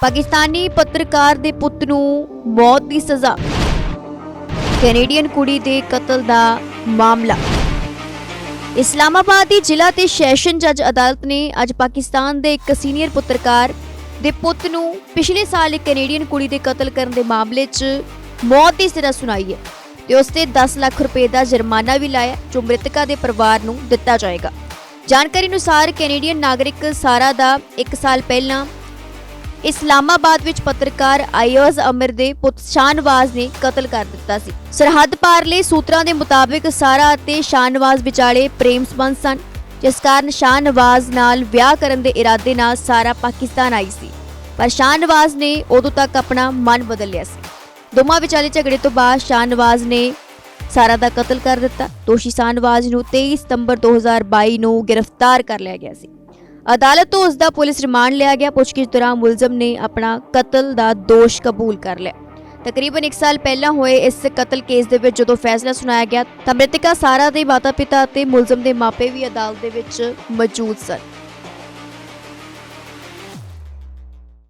ਪਾਕਿਸਤਾਨੀ ਪੱਤਰਕਾਰ ਦੇ ਪੁੱਤ ਨੂੰ ਮੌਤ ਦੀ ਸਜ਼ਾ। ਕੈਨੇਡੀਅਨ ਕੁੜੀ ਦੇ ਕਤਲ ਦਾ ਮਾਮਲਾ। ਇਸਲਾਮਾਬਾਦ ਦੀ ਜ਼ਿਲ੍ਹਾ ਤੇ ਸੈਸ਼ਨ ਜੱਜ ਅਦਾਲਤ ਨੇ ਅੱਜ ਪਾਕਿਸਤਾਨ ਦੇ ਇੱਕ ਸੀਨੀਅਰ ਪੱਤਰਕਾਰ ਦੇ ਪੁੱਤ ਨੂੰ ਪਿਛਲੇ ਸਾਲ ਇੱਕ ਕੈਨੇਡੀਅਨ ਕੁੜੀ ਦੇ ਕਤਲ ਕਰਨ ਦੇ ਮਾਮਲੇ 'ਚ ਮੌਤ ਦੀ ਸਜ਼ਾ ਸੁਣਾਈ ਹੈ ਤੇ ਉਸ ਤੇ 10 ਲੱਖ ਰੁਪਏ ਦਾ ਜੁਰਮਾਨਾ ਵੀ ਲਾਇਆ ਜੋ ਮ੍ਰਿਤਕਾ ਦੇ ਪਰਿਵਾਰ ਨੂੰ ਦਿੱਤਾ ਜਾਏਗਾ। ਜਾਣਕਾਰੀ ਅਨੁਸਾਰ ਕੈਨੇਡੀਅਨ ਨਾਗਰਿਕ ਸਾਰਾ ਦਾ 1 ਸਾਲ ਪਹਿਲਾਂ ਇਸਲਾਮਾਬਾਦ ਵਿੱਚ ਪੱਤਰਕਾਰ ਆਯੋਜ਼ ਅਮਰ ਦੇ ਪੁੱਤ ਸ਼ਾਹਨਵਾਜ਼ ਨੇ ਕਤਲ ਕਰ ਦਿੱਤਾ ਸੀ। ਸਰਹੱਦ ਪਾਰਲੇ ਸੂਤਰਾਂ ਦੇ ਮੁਤਾਬਿਕ ਸਾਰਾ ਅਤੇ ਸ਼ਾਹਨਵਾਜ਼ ਵਿਚਾਲੇ ਪ੍ਰੇਮ ਸੰਬੰਧ ਸਨ, ਜਿਸ ਕਾਰਨ ਸ਼ਾਹਨਵਾਜ਼ ਨਾਲ ਵਿਆਹ ਕਰਨ ਦੇ ਇਰਾਦੇ ਨਾਲ ਸਾਰਾ ਪਾਕਿਸਤਾਨ ਆਈ ਸੀ। ਪਰ ਸ਼ਾਹਨਵਾਜ਼ ਨੇ ਉਦੋਂ ਤੱਕ ਆਪਣਾ ਮਨ ਬਦਲ ਲਿਆ ਸੀ। ਦੋਵਾਂ ਵਿਚਾਲੇ ਝਗੜੇ ਤੋਂ ਬਾਅਦ ਸ਼ਾਹਨਵਾਜ਼ ਨੇ ਸਾਰਾ ਦਾ ਕਤਲ ਕਰ ਦਿੱਤਾ। ਦੋਸ਼ੀ ਸ਼ਾਹਨਵਾਜ਼ ਨੂੰ 23 ਸਤੰਬਰ 2022 ਨੂੰ ਗ੍ਰਿਫਤਾਰ ਕਰ ਲਿਆ ਗਿਆ ਸੀ। ਅਦਾਲਤ ਤੋਂ ਉਸ ਦਾ ਪੁਲਿਸ ਰਿਮਾਂਡ ਲਿਆ ਗਿਆ। ਪੁੱਛਗਿੱਛ ਦੌਰਾਨ ਮੁਲਜ਼ਮ ਨੇ ਆਪਣਾ ਕਤਲ ਦਾ ਦੋਸ਼ ਕਬੂਲ ਕਰ ਲਿਆ। ਤਕਰੀਬਨ 1 ਸਾਲ ਪਹਿਲਾਂ ਹੋਏ ਇਸ ਕਤਲ ਕੇਸ ਦੇ ਵਿੱਚ ਜਦੋਂ ਫੈਸਲਾ ਸੁਣਾਇਆ ਗਿਆ ਤਾਂ ਮ੍ਰਿਤਕਾ ਸਾਰਾ ਦੇ ਮਾਤਾ-ਪਿਤਾ ਅਤੇ ਮੁਲਜ਼ਮ ਦੇ ਮਾਪੇ ਵੀ ਅਦਾਲਤ ਦੇ ਵਿੱਚ ਮੌਜੂਦ ਸਨ।